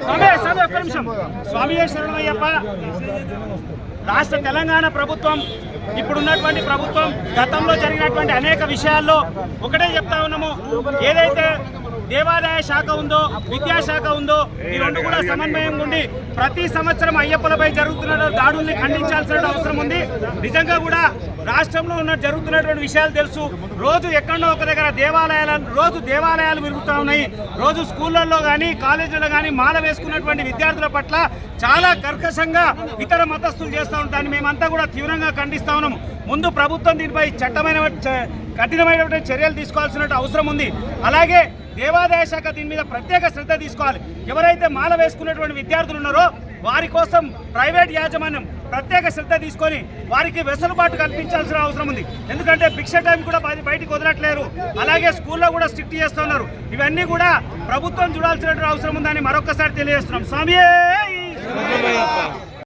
స్వామి స్వామి శరణమయ్యప్ప రాష్ట్ర తెలంగాణ ప్రభుత్వం ఇప్పుడున్నటువంటి ప్రభుత్వం గతంలో జరిగినటువంటి అనేక విషయాల్లో ఒకటే చెప్తా ఉన్నాము. ఏదైతే దేవాదాయ శాఖ ఉందో విద్యాశాఖ ఉందో ఈ రెండు కూడా సమన్వయం ఉండి ప్రతి సంవత్సరం అయ్యప్పలపై జరుగుతున్న దాడుల్ని ఖండించాల్సిన అవసరం ఉంది. నిజంగా కూడా రాష్ట్రంలో ఉన్న జరుగుతున్నటువంటి విషయాలు తెలుసు. రోజు ఎక్కడో ఒక దగ్గర దేవాలయాల రోజు దేవాలయాలు విరుగుతూ ఉన్నాయి. రోజు స్కూళ్ళల్లో కానీ కాలేజీలో కానీ మాల వేసుకున్నటువంటి విద్యార్థుల పట్ల చాలా కర్కశంగా ఇతర మతస్థులు చేస్తూ ఉంటారని మేమంతా కూడా తీవ్రంగా ఖండిస్తా ఉన్నాము ముందు ప్రభుత్వం దీనిపై చట్టమైన కఠినమైనటువంటి చర్యలు తీసుకోవాల్సిన అవసరం ఉంది. అలాగే దేవాదాయ శాఖ దీని మీద ప్రత్యేక శ్రద్ధ తీసుకోవాలి. ఎవరైతే మాల వేసుకున్నటువంటి విద్యార్థులు ఉన్నారో వారి కోసం ప్రైవేట్ యాజమాన్యం ప్రత్యేక శ్రద్ధ తీసుకొని వారికి వెసులుబాటు కల్పించాల్సిన అవసరం ఉంది. ఎందుకంటే భిక్ష టైం కూడా బయ- బయటికి వదలట్లేరు. అలాగే స్కూల్లో కూడా స్ట్రిక్ట్ చేస్తున్నారు ఇవన్నీ కూడా ప్రభుత్వం చూడాల్సినటువంటి అవసరం ఉందని మరొకసారి తెలియజేస్తున్నాం. స్వామి